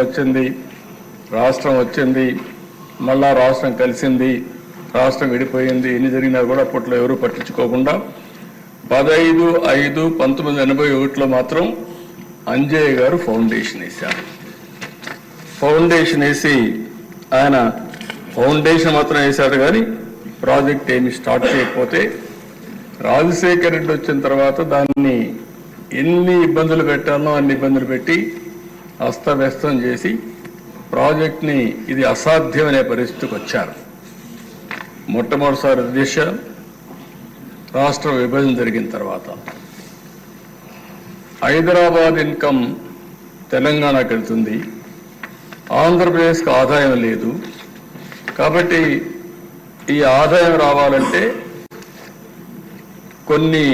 వచ్చింది రాష్ట్రం వచ్చింది మళ్ళా రాష్ట్రం కలిసింది రాష్ట్రం విడిపోయింది ఎన్ని జరిగినా కూడా అప్పట్లో ఎవరు పట్టించుకోకుండా పదహైదు ఐదు పంతొమ్మిది ఎనభై ఒకటిలో మాత్రం అంజయ్య గారు ఫౌండేషన్ వేశారు. ఫౌండేషన్ వేసి ఆయన ఫౌండేషన్ మాత్రం వేశాడు కానీ ప్రాజెక్ట్ ఏమి స్టార్ట్ చేయకపోతే రాజశేఖర్ రెడ్డి వచ్చిన తర్వాత దాన్ని ఎన్ని ఇబ్బందులు పెట్టాలో అన్ని ఇబ్బందులు పెట్టి అస్తవ్యస్తం చేసి ప్రాజెక్ట్ని ఇది అసాధ్యమనే పరిస్థితికి వచ్చారు. మొట్టమొదటిసారి దిశ రాష్ట్ర విభజన జరిగిన తర్వాత. హైదరాబాద్ ఇన్కమ్ తెలంగాణకు వెళ్తుంది. ఆంధ్రప్రదేశ్కి ఆదాయం లేదు. కాబట్టి ఈ ఆదాయం రావాలంటే కొన్ని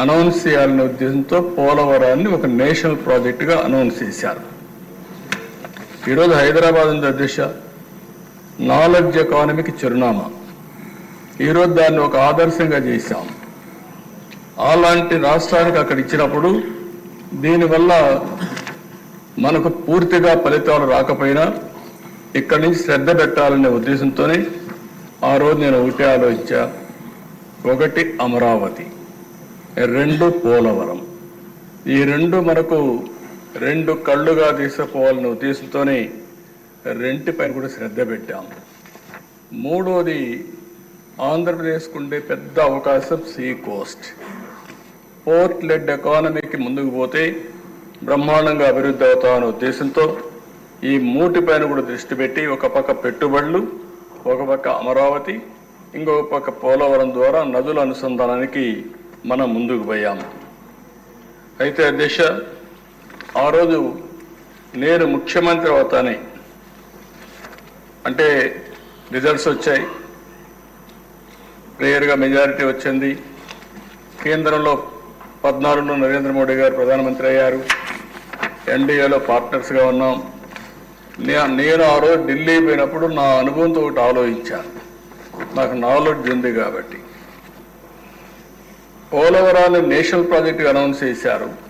అనౌన్స్ చేయాలనే ఉద్దేశంతో పోలవరాన్ని ఒక నేషనల్ ప్రాజెక్టుగా అనౌన్స్ చేశారు. ఈరోజు హైదరాబాద్ ఉంది అధ్యక్ష. నాలెడ్జ్ ఎకానమీకి చిరునామా. ఈరోజు దాన్ని ఒక ఆదర్శంగా చేశాం. అలాంటి రాష్ట్రానికి అక్కడ ఇచ్చినప్పుడు దీనివల్ల మనకు పూర్తిగా ఫలితాలు రాకపోయినా ఇక్కడి నుంచి శ్రద్ధ పెట్టాలనే ఉద్దేశంతోనే ఆ రోజు నేను ఒకటే ఆలోచించా. ఒకటి అమరావతి రెండు పోలవరం. ఈ రెండు మనకు రెండు కళ్ళుగా తీసుకుపోవాలనే ఉద్దేశంతోనే రెంటి పైన కూడా శ్రద్ధ పెట్టాం. మూడోది ఆంధ్రప్రదేశ్కు ఉండే పెద్ద అవకాశం సీ కోస్ట్. పోర్ట్ లెడ్ ఎకానమీకి ముందుకు పోతే బ్రహ్మాండంగా అభివృద్ధి అవుతామనే ఉద్దేశంతో ఈ మూటి పైన కూడా దృష్టి పెట్టి ఒక పక్క పెట్టుబడులు ఒక పక్క అమరావతి ఇంకొక పక్క పోలవరం ద్వారా నదుల అనుసంధానానికి మనం ముందుకు పోయాము అయితే దిశ ఆ రోజు నేను ముఖ్యమంత్రి అవుతానే. అంటే రిజల్ట్స్ వచ్చాయి. క్లియర్గా మెజారిటీ వచ్చింది. కేంద్రంలో పద్నాలుగులో నరేంద్ర మోడీ గారు ప్రధానమంత్రి అయ్యారు. ఎన్డీఏలో పార్ట్నర్స్గా ఉన్నాం. నేను ఆ రోజు ఢిల్లీ పోయినప్పుడు నా అనుభవంతో ఒకటి ఆలోచించాను. నాకు నాలెడ్జ్ ఉంది కాబట్టి. పోలవరాన్ని నేషనల్ ప్రాజెక్ట్గా అనౌన్స్ చేశారు.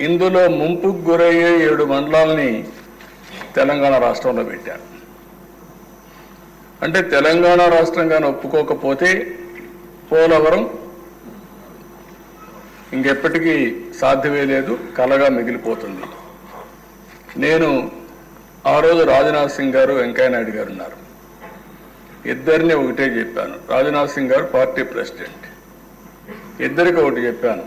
ఇందులో ముంపుకు గురయ్యే ఏడు మండలాలని తెలంగాణ రాష్ట్రంలో పెట్టారు. అంటే తెలంగాణ రాష్ట్రంగానే ఒప్పుకోకపోతే పోలవరం ఇంకెప్పటికీ సాధ్యమే లేదు కలగా మిగిలిపోతుంది. నేను ఆ రోజు రాజ్నాథ్ సింగ్ గారు వెంకయ్య నాయుడు గారు ఉన్నారు. ఇద్దరిని ఒకటే చెప్పాను. రాజ్నాథ్ సింగ్ గారు పార్టీ ప్రెసిడెంట్. ఇద్దరికి ఒకటి చెప్పాను.